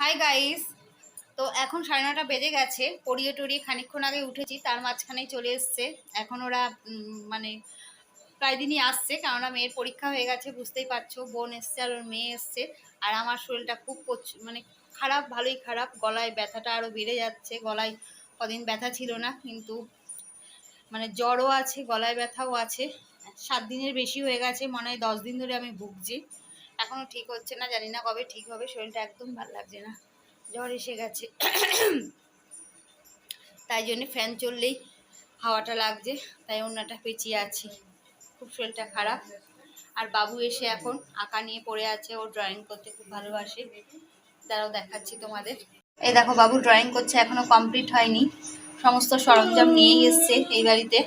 Hi guys তো এখন সাড়ে নটা বেজে গেছে। পড়িয়ে টড়িয়ে খানিকক্ষণ আগে উঠেছি, তার মাঝখানেই চলে এসছে। এখন ওরা মানে প্রায় দিনই আসছে, কেননা মেয়ের পরীক্ষা হয়ে গেছে, বুঝতেই পারছ। বোন এসছে আর ওর মেয়ে এসছে। আর আমার শরীরটা খুব মানে খারাপ, ভালোই খারাপ। গলায় ব্যথাটা আরও বেড়ে যাচ্ছে। গলায় কদিন ব্যথা ছিল না, কিন্তু মানে জ্বরও আছে, গলায় ব্যথাও আছে। সাত দিনের বেশি হয়ে গেছে, মনে হয় দশ দিন ধরে আমি ভুগছি। এখনও ঠিক হচ্ছে না, জানি না কবে ঠিক হবে, শরীরটা একদম ভালো লাগছে না, জ্বর এসে গেছে। তাই জন্যে ফ্যান চললেই হাওয়াটা লাগছে, তাই অন্যটা পেঁচিয়ে আছি। খুব শরীরটা খারাপ। আর বাবু এসে এখন আঁকা নিয়ে পড়ে আছে, ও ড্রয়িং করতে খুব ভালোবাসে। তারাও দেখাচ্ছি তোমাদের। এই দেখো বাবু ড্রয়িং করছে, এখনও কমপ্লিট হয়নি। সমস্ত সরঞ্জাম নিয়েই এসছে এই বাড়িতে।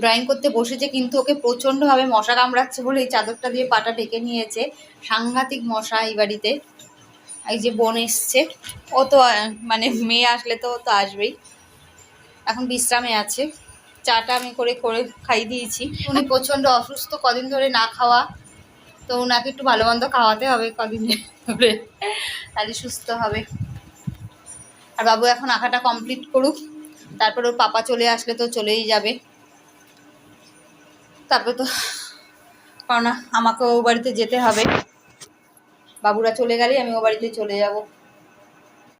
ড্রয়িং করতে বসেছে, কিন্তু ওকে প্রচণ্ডভাবে মশা কামড়াচ্ছে বলে এই চাদরটা দিয়ে পাটা ঢেকে নিয়েছে। সাংঘাতিক মশা এই বাড়িতে। এই যে বোন এসছে। ও তো মানে মেয়ে আসলে তো তো আসবেই। এখন বিশ্রামে আছে। চাটা আমি করে করে খাই দিয়েছি। উনি প্রচণ্ড অসুস্থ, কদিন ধরে না খাওয়া। তো ওনাকে একটু ভালো মন্দ খাওয়াতে হবে কদিন ধরে। তাহলে সুস্থ হবে। আর বাবু এখন আঁকাটা কমপ্লিট করুক। তারপর ওর পাপা চলে আসলে তো চলেই যাবে। তারপরে তো কারণ আমাকে ও বাড়িতে যেতে হবে। বাবুরা চলে গেলেই আমি ও বাড়িতে চলে যাব।